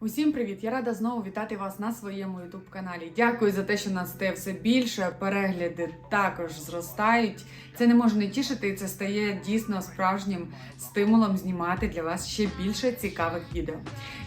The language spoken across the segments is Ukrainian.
Усім привіт! Я рада знову вітати вас на своєму youtube каналі. Дякую за те, що нас стає все більше. Перегляди також зростають. Це не може не тішити, і це стає дійсно справжнім стимулом знімати для вас ще більше цікавих відео.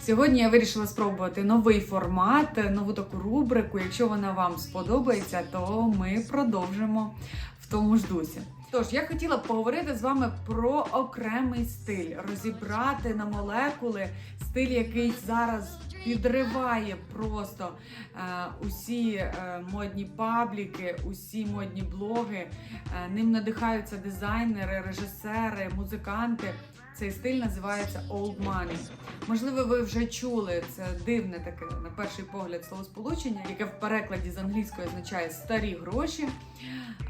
Сьогодні я вирішила спробувати новий формат, нову таку рубрику. Якщо вона вам сподобається, то ми продовжимо в тому ж дусі. Тож я хотіла поговорити з вами про окремий стиль, розібрати на молекули стиль, який зараз підриває просто е, усі е, модні пабліки, усі модні блоги. Е, ним надихаються дизайнери, режисери, музиканти. Цей стиль називається Old Money. Можливо, ви вже чули це дивне таке на перший погляд словосполучення, яке в перекладі з англійської означає старі гроші.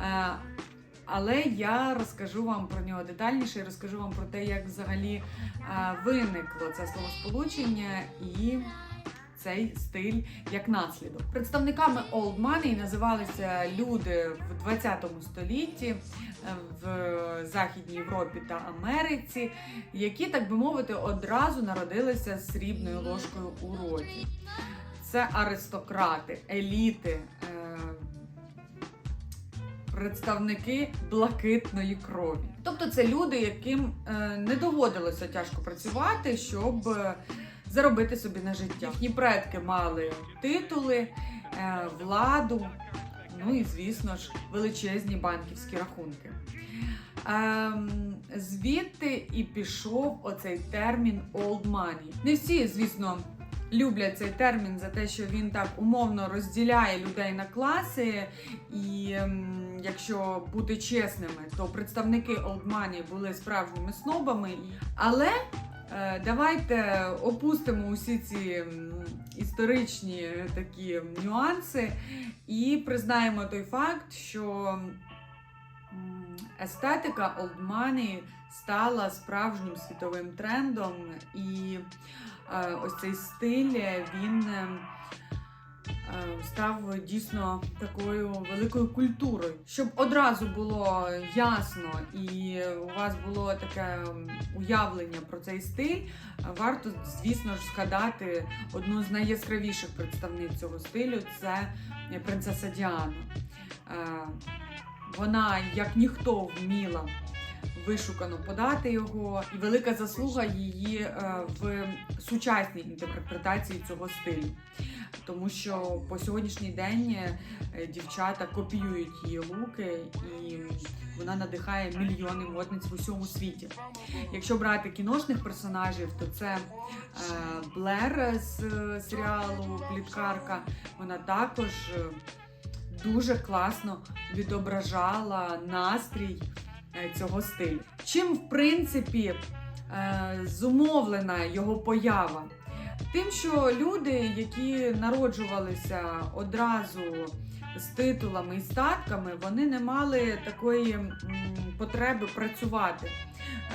Е, але я розкажу вам про нього детальніше розкажу вам про те, як взагалі е, виникло це словосполучення і цей стиль як наслідок. Представниками Old Money називалися люди в 20 столітті е, в Західній Європі та Америці, які, так би мовити, одразу народилися срібною ложкою у роті. Це аристократи, еліти. Представники блакитної крові. Тобто це люди, яким е, не доводилося тяжко працювати, щоб е, заробити собі на життя. Їхні предки мали титули, е, владу, ну і, звісно ж, величезні банківські рахунки. Ем, звідти і пішов оцей термін old money. Не всі, звісно, люблять цей термін за те, що він так умовно розділяє людей на класи. І ем, якщо бути чесними, то представники old money були справжніми снобами. Але е, давайте опустимо усі ці історичні такі нюанси і признаємо той факт, що естетика old money стала справжнім світовим трендом, і е, ось цей стиль він е, е, став дійсно такою великою культурою. Щоб одразу було ясно і у вас було таке уявлення про цей стиль, е, варто, звісно ж, згадати одну з найяскравіших представниць цього стилю це принцеса Діана. Е, Вона, як ніхто, вміла вишукано подати його, і велика заслуга її е, в сучасній інтерпретації цього стилю. Тому що по сьогоднішній день е, дівчата копіюють її луки, і вона надихає мільйони модниць в усьому світі. Якщо брати кіношних персонажів, то це е, Блер з е, серіалу Пліткарка. Вона також дуже класно відображала настрій цього стилю. Чим, в принципі, зумовлена його поява? Тим, що люди, які народжувалися одразу з титулами і статками, вони не мали такої потреби працювати.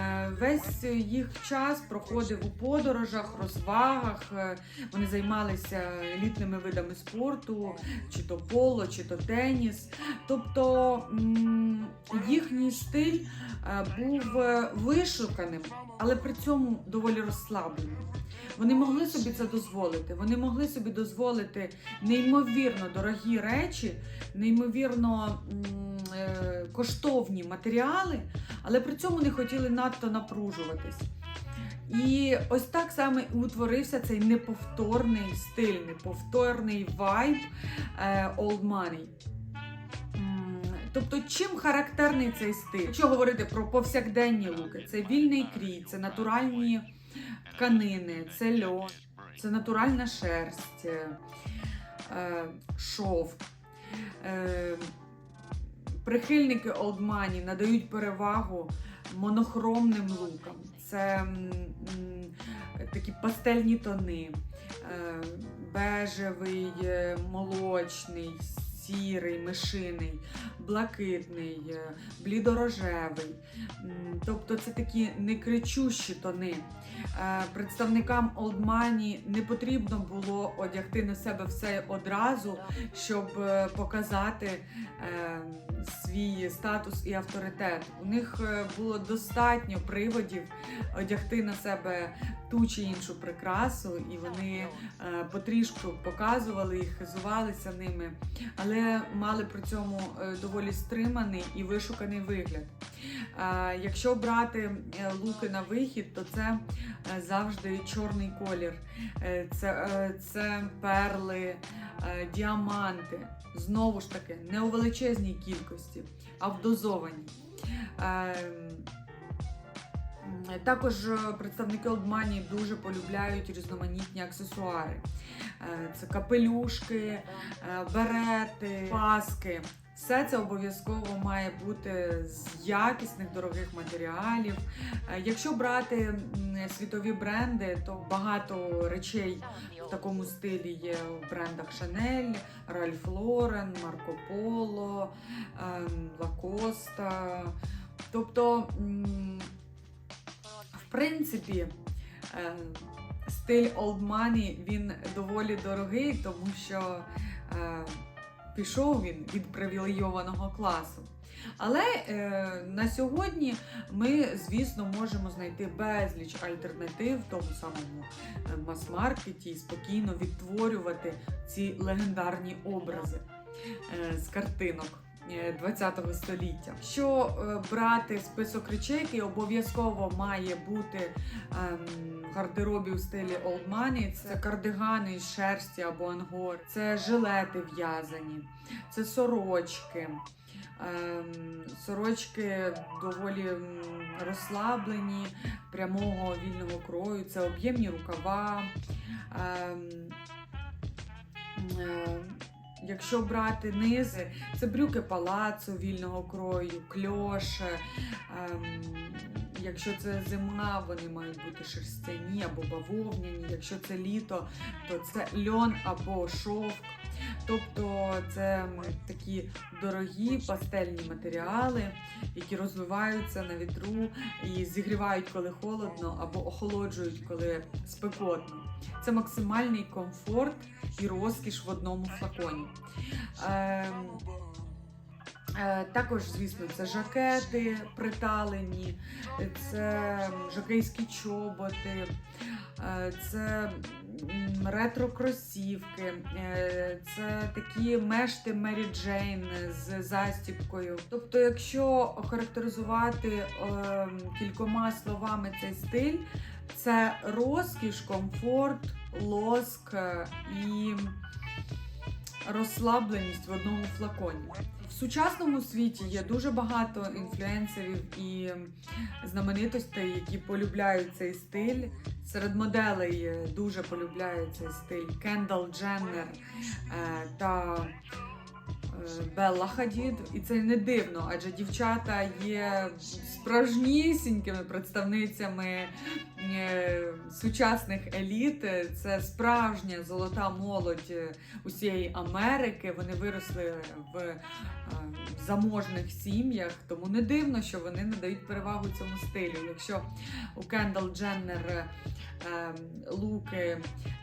Е, Весь їх час проходив у подорожах, розвагах. е, Вони займалися елітними видами спорту, чи то поло, чи то теніс. Тобто їхній стиль е, був вишуканим, але при цьому доволі розслабленим. Вони могли собі це дозволити. Вони могли собі дозволити неймовірно дорогі речі, неймовірно е, коштовні матеріали, але при цьому не хотіли надто напружуватись. І ось так саме утворився цей неповторний стиль, неповторний вайб е, Old Money. М, Тобто, чим характерний цей стиль? Якщо говорити про повсякденні луки, це вільний крій, це натуральні тканини, це льон, це натуральна шерсть, е, е. Е, Прихильники Money надають перевагу монохромним лукам. Це такі пастельні тони, е, бежевий, молочний, сірий, мишиний, блакитний, е, блідорожевий. Тобто це такі некричущі тони. Е, Представникам Old Money не потрібно було одягти на себе все одразу, щоб е, показати свій статус і авторитет. У них було достатньо приводів одягти на себе ту чи іншу прикрасу, і вони е, потрішку показували їх, хизувалися ними, але мали при цьому е, доволі стриманий і вишуканий вигляд. Е, Якщо брати е, луки на вихід, то це завжди чорний колір, це, це перли, діаманти. Знову ж таки, не у величезній кількості, а в дозованій. Також е, представники Money дуже полюбляють різноманітні аксесуари. Е, Це капелюшки, е, берети, паски. Все це обов'язково має бути з якісних дорогих матеріалів. Якщо брати світові бренди, то багато речей в такому стилі є в брендах Chanel, Ralph Lauren, Marco Polo, ем, Lacoste. Тобто, принципі, е, стиль Old Money він доволі дорогий, тому що е, пішов він від привілейованого класу. Але е, на сьогодні ми, звісно, можемо знайти безліч альтернатив в тому самому е, мас-маркеті і спокійно відтворювати ці легендарні образи е, з картинок. Е, 20-го століття. Що е, брати список речей, який обов'язково має бути ем, в гардеробі у стилі Old Money, це кардигани із шерсті або ангор, це жилети в'язані, це сорочки. Ем, Сорочки доволі розслаблені, прямого вільного крою, це об'ємні рукава. Якщо брати низи, це брюки палацу вільного крою, кльоше. Ем, якщо це зима, вони мають бути шерстяні або бавовняні. Якщо це літо, то це льон або шовк. Тобто це такі дорогі пастельні матеріали, які розвиваються на вітру і зігрівають, коли холодно, або охолоджують, коли спекотно. Це максимальний комфорт і розкіш в одному флаконі. Ем, е, також, звісно, це жакети приталені, це жакейські чоботи, е, це ретро-кросівки, е, це такі мешти Мері Джейн з застіпкою. Тобто, якщо охарактеризувати ем, кількома словами цей стиль, це розкіш, комфорт, лоск е, і розслабленість в одному флаконі. В сучасному світі є дуже багато інфлюенсерів і знаменитостей, які полюбляють цей стиль. Серед моделей е, дуже полюбляють цей стиль Кендал Дженнер та Белла Хадід. І це не дивно, адже дівчата є справжнісінькими представницями е, сучасних еліт. Це справжня золота молодь е, усієї Америки. Вони виросли в заможних сім'ях, тому не дивно, що вони надають перевагу цьому стилю. Якщо у Кендал Дженнер е, луки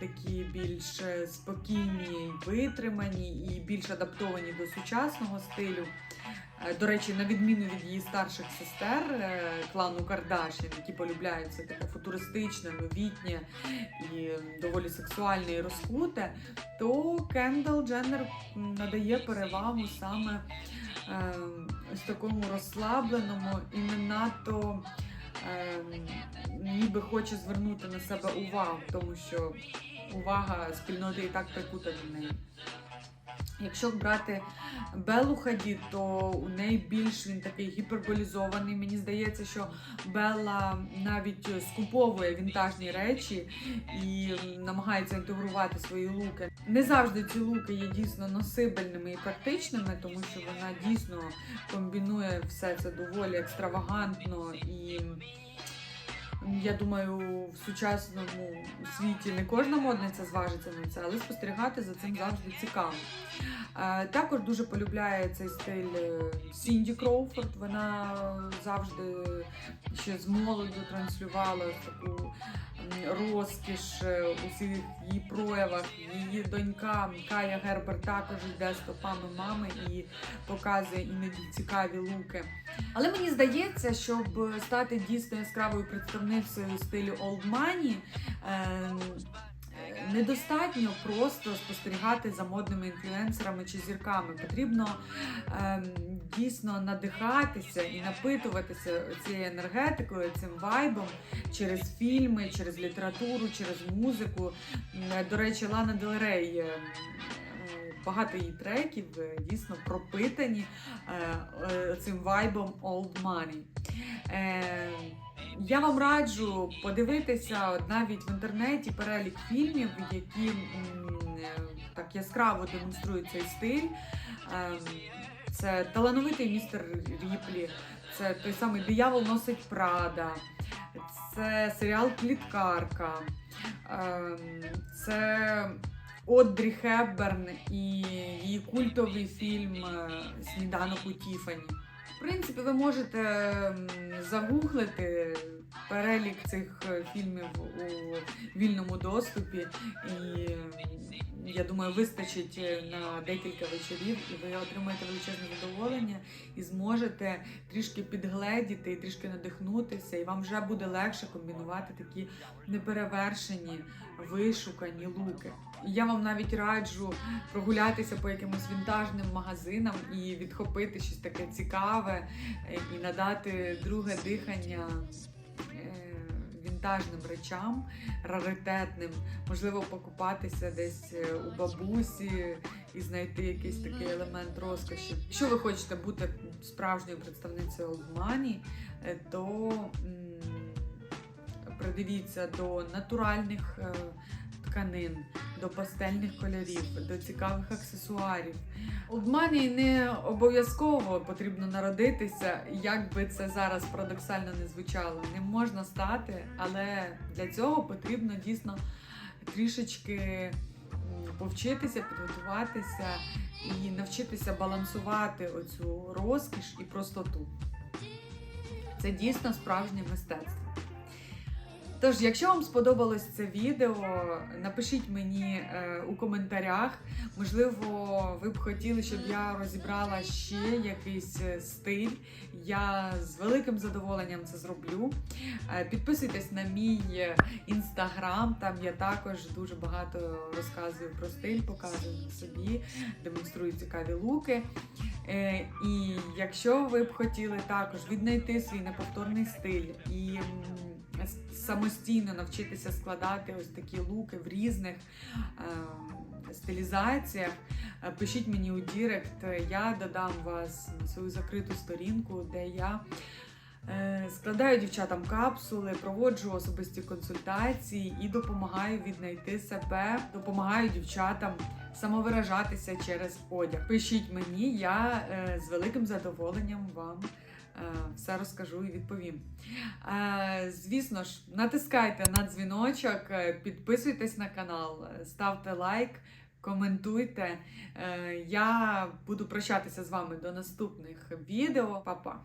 такі більш е, спокійні, витримані і більш адаптовані до сучасного стилю. Е, До речі, на відміну від її старших сестер е, клану Кардашін, які полюбляють це таке футуристичне, новітнє і доволі сексуальне і розкуте, то Кендал Дженнер надає перевагу саме е, ось такому розслабленому і не надто е, ніби хоче звернути на себе увагу, тому що увага спільноти і так прикута до неї. Якщо брати Беллу Хадід, то у неї більш він такий гіперболізований. Мені здається, що Белла навіть скуповує вінтажні речі і намагається інтегрувати свої луки. Не завжди ці луки є дійсно носибельними і практичними, тому що вона дійсно комбінує все це доволі екстравагантно і Я думаю, в сучасному світі не кожна модниця зважиться на це, але спостерігати за цим завжди цікаво. Е, Також дуже полюбляє цей стиль е, Сінді Кроуфорд. Вона завжди ще з молоду транслювала таку розкіш е, у всіх її проявах. Її донька Кая Гербер також йде стопами мами і показує іноді цікаві луки. Але мені здається, щоб стати дійсно яскравою представницею стилю Old Money, ем, недостатньо просто спостерігати за модними інфлюенсерами чи зірками. Потрібно ем, дійсно надихатися і напитуватися цією енергетикою, цим вайбом через фільми, через літературу, через музику. До речі, Лана Дель Рей, е, е, багато її треків е, дійсно пропитані е, е, цим вайбом Old Money. Е, я вам раджу подивитися навіть в інтернеті перелік фільмів, які е, так яскраво демонструють цей стиль. Ем, Це талановитий містер Ріплі, це той самий Диявол носить Прада, це серіал Кліткарка, ем, це Оддрі Хепберн і її культовий фільм е, Сніданок у Тіфані. Принципі, ви можете загуглити перелік цих е, фільмів у вільному доступі, і я думаю, вистачить е, на декілька вечорів, і ви отримаєте величезне задоволення і зможете трішки підгледіти і трішки надихнутися, і вам вже буде легше комбінувати такі неперевершені, вишукані луки. Я вам навіть раджу прогулятися по якимось вінтажним магазинам і відхопити щось таке цікаве е, і надати друге дихання вінтажним речам, раритетним. Можливо, покупатися десь е, у бабусі і знайти якийсь такий елемент розкоші. Якщо ви хочете бути справжньою представницею Олдмані, е, то придивіться до натуральних е, тканин, до пастельних кольорів, до цікавих аксесуарів. Money не обов'язково потрібно народитися, як би це зараз парадоксально не звучало. Не можна стати, але для цього потрібно дійсно трішечки повчитися, підготуватися і навчитися балансувати оцю розкіш і простоту. Це дійсно справжнє мистецтво. Тож, якщо вам сподобалось це відео, напишіть мені е, у коментарях. Можливо, ви б хотіли, щоб я розібрала ще якийсь е, стиль. Я з великим задоволенням це зроблю. Е, підписуйтесь на мій інстаграм, там я також дуже багато розказую про стиль, показую собі, демонструю цікаві луки. І якщо ви б хотіли також віднайти свій неповторний стиль і самостійно навчитися складати ось такі луки в різних е, стилізаціях, е, пишіть мені у Дірект, я додам вас на свою закриту сторінку, де я. е, Складаю дівчатам капсули, проводжу особисті консультації і допомагаю віднайти себе, допомагаю дівчатам самовиражатися через одяг. Пишіть мені, я е, з великим задоволенням вам все розкажу і відповім. Е, звісно ж, натискайте на дзвіночок, е, підписуйтесь на канал, е, ставте лайк. Коментуйте. Е, Я буду прощатися з вами до наступних відео. Па-па!